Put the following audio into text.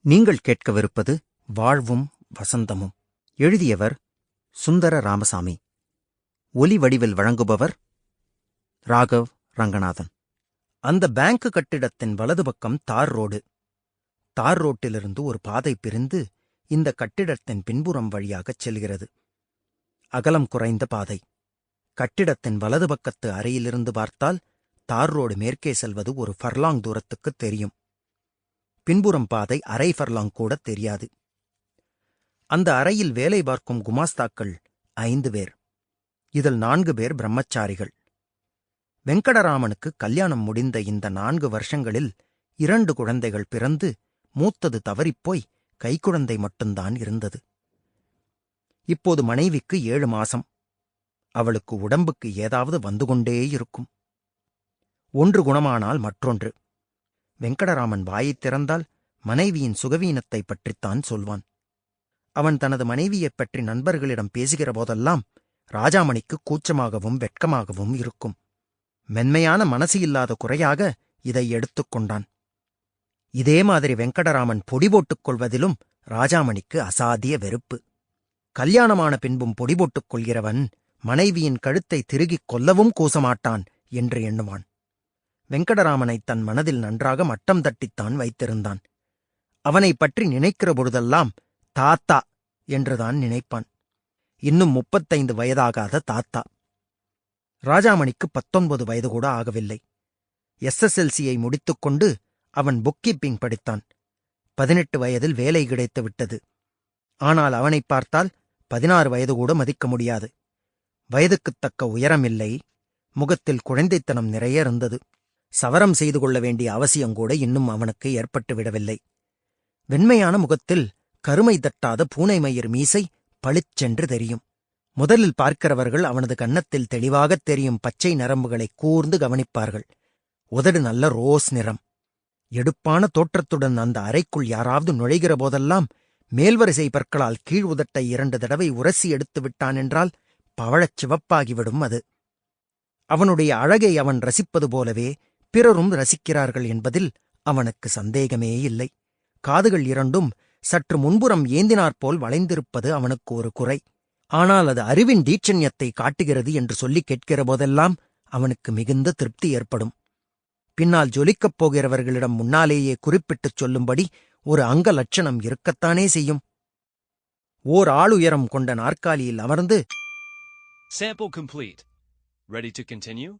நீங்கள் கேட்கவிருப்பது வாழ்வும் வசந்தமும். எழுதியவர் சுந்தர ராமசாமி. ஒலி வடிவில் வழங்குபவர் ராகவ் ரங்கநாதன். அந்த பேங்க் கட்டிடத்தின் வலது பக்கம் தார் ரோடு. தார் ரோட்டிலிருந்து ஒரு பாதை பிரிந்து இந்த கட்டிடத்தின் பின்புறம் வழியாகச் செல்கிறது. அகலம் குறைந்த பாதை. கட்டிடத்தின் வலது பக்கத்து அறையிலிருந்து பார்த்தால் தார் ரோடு மேற்கே செல்வது ஒரு ஃபர்லாங் தூரத்துக்குத் தெரியும். பின்புறம் பாதை அரை ஃபர்லாங் கூட தெரியாது. அந்த அறையில் வேலை பார்க்கும் குமாஸ்தாக்கள் ஐந்து பேர். இதில் நான்கு பேர் பிரம்மச்சாரிகள். வெங்கடராமனுக்கு கல்யாணம் முடிந்த இந்த நான்கு வருஷங்களில் இரண்டு குழந்தைகள் பிறந்து மூத்தது தவறிப்போய் கைக்குழந்தை மட்டும்தான் இருந்தது. இப்போது மனைவிக்கு ஏழு மாசம். அவளுக்கு உடம்புக்கு ஏதாவது வந்து கொண்டே இருக்கும். ஒன்று குணமானால் மற்றொன்று. வெங்கடராமன் வாயைத் திறந்தால் மனைவியின் சுகவீனத்தைப் பற்றித்தான் சொல்வான். அவன் தனது மனைவியைப் பற்றி நண்பர்களிடம் பேசுகிற போதெல்லாம் ராஜாமணிக்கு கூச்சமாகவும் வெட்கமாகவும் இருக்கும். மென்மையான மனசு இல்லாத குறையாக இதை எடுத்துக் கொண்டான். இதே மாதிரி வெங்கடராமன் பொடி போட்டுக் கொள்வதிலும் ராஜாமணிக்கு அசாத்திய வெறுப்பு. கல்யாணமான பின்பும் பொடி போட்டுக் கொள்கிறவன் மனைவியின் கழுத்தை திருகிக் கொல்லவும் கூசமாட்டான் என்று எண்ணுவான். வெங்கடராமனை தன் மனதில் நன்றாக மட்டம் தட்டித்தான் வைத்திருந்தான். அவனைப் பற்றி நினைக்கிற பொழுதெல்லாம் தாத்தா என்றுதான் நினைப்பான். இன்னும் முப்பத்தைந்து வயதாகாத தாத்தா. ராஜாமணிக்கு பத்தொன்பது வயது கூட ஆகவில்லை. எஸ்எஸ்எல்சியை முடித்துக்கொண்டு அவன் புக் கீப்பிங் படித்தான். பதினெட்டு வயதில் வேலை கிடைத்து விட்டது. ஆனால் அவனைப் பார்த்தால் பதினாறு வயது கூட மதிக்க முடியாது. வயதுக்குத் தக்க உயரம் இல்லை முகத்தில் குழந்தைத்தனம் நிறைய இருந்தது. சவரம் செய்து கொள்ள வேண்டிய அவசியங்கூட இன்னும் அவனுக்கு ஏற்பட்டு விடவில்லை. வெண்மையான முகத்தில் கருமை தட்டாத பூனை மயிர் மீசை பளிச்சென்று தெரியும். முதலில் பார்க்கிறவர்கள் அவனது கன்னத்தில் தெளிவாகத் தெரியும் பச்சை நரம்புகளை கூர்ந்து கவனிப்பார்கள். உதடு நல்ல ரோஸ் நிறம். எடுப்பான தோற்றத்துடன் அந்த அறைக்குள் யாராவது நுழைகிற போதெல்லாம் மேல்வரிசை பற்களால் கீழ் உதட்டை இரண்டு தடவை உரசி எடுத்து விட்டான் என்றால் பவழச் சிவப்பாகிவிடும் அது. அவனுடைய அழகை அவன் ரசிப்பது போலவே பிறரும் ரசிக்கிறார்கள் என்பதில் அவனுக்கு சந்தேகமே இல்லை காதுகள் இரண்டும் சற்று முன்புறம் ஏந்தினாற்போல் வளைந்திருப்பது அவனுக்கு ஒரு குறை ஆனால் அது அறிவின் தீட்சண்யத்தை காட்டுகிறது என்று சொல்லிக் கேட்கிற போதெல்லாம் அவனுக்கு மிகுந்த திருப்தி ஏற்படும் பின்னால் ஜொலிக்கப் போகிறவர்களிடம் முன்னாலேயே குறிப்பிட்டுச் சொல்லும்படி ஒரு அங்க லட்சணம் இருக்கத்தானே செய்யும் ஓர் ஆளுயரம் கொண்ட நாற்காலியில் அமர்ந்து Sample complete. Ready to continue?